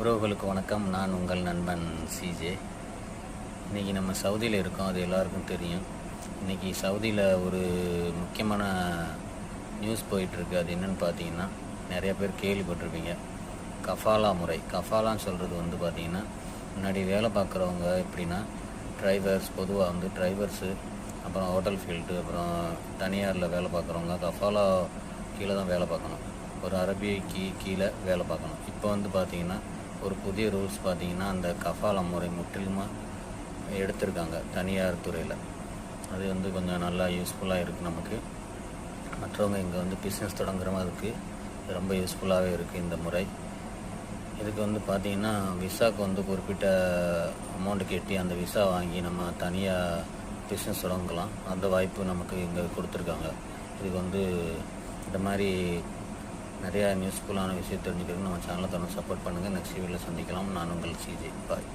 உறவுகளுக்கு வணக்கம். நான் உங்கள் நண்பன் சிஜே இன்றைக்கி நம்ம சவுதியில் இருக்கோம். அது எல்லாருக்கும் தெரியும். இன்றைக்கி சவுதியில் ஒரு முக்கியமான நியூஸ் போயிட்டுருக்கு. அது என்னென்னு பார்த்தீங்கன்னா நிறைய பேர் கேள்விப்பட்டிருப்பீங்க. கஃபாலா முறை. கஃபாலான்னு சொல்கிறது வந்து பார்த்திங்கன்னா முன்னாடி வேலை பார்க்குறவங்க எப்படின்னா டிரைவர்ஸ் பொதுவாக வந்து டிரைவர்ஸு அப்புறம் ஹோட்டல் ஃபீல்டு அப்புறம் தனியாரில் வேலை பார்க்குறவங்க கஃபாலா கீழே தான் வேலை பார்க்கணும். ஒரு அரபிக்கு கீழே வேலை பார்க்கணும். இப்போ வந்து பார்த்திங்கன்னா ஒரு புதிய ரூல்ஸ் பார்த்திங்கன்னா அந்த கஃபாலா முறை முற்றிலுமாக எடுத்திருக்காங்க தனியார் துறையில். அது வந்து கொஞ்சம் நல்லா யூஸ்ஃபுல்லாக இருக்குது நமக்கு. மற்றவங்க இங்கே வந்து பிஸ்னஸ் தொடங்குற மாதிரி ரொம்ப யூஸ்ஃபுல்லாகவே இருக்குது இந்த முறை. இதுக்கு வந்து பார்த்திங்கன்னா விசாக்கு வந்து குறிப்பிட்ட அமௌண்ட்டு கட்டி அந்த விசா வாங்கி நம்ம தனியாக பிஸ்னஸ் தொடங்கலாம். அந்த வாய்ப்பு நமக்கு இங்கே கொடுத்துருக்காங்க. இதுக்கு வந்து இந்த மாதிரி நிறையா யூஸ்ஃபுல்லான விஷயம் தெரிஞ்சுக்கிறதுக்கு நம்ம சேனலை தொடர்ந்து சப்போர்ட் பண்ணுங்கள் நெக்ஸ்ட் வீடியோவில் சந்திக்கலாம். நான் உங்கள் சிஜி பாய்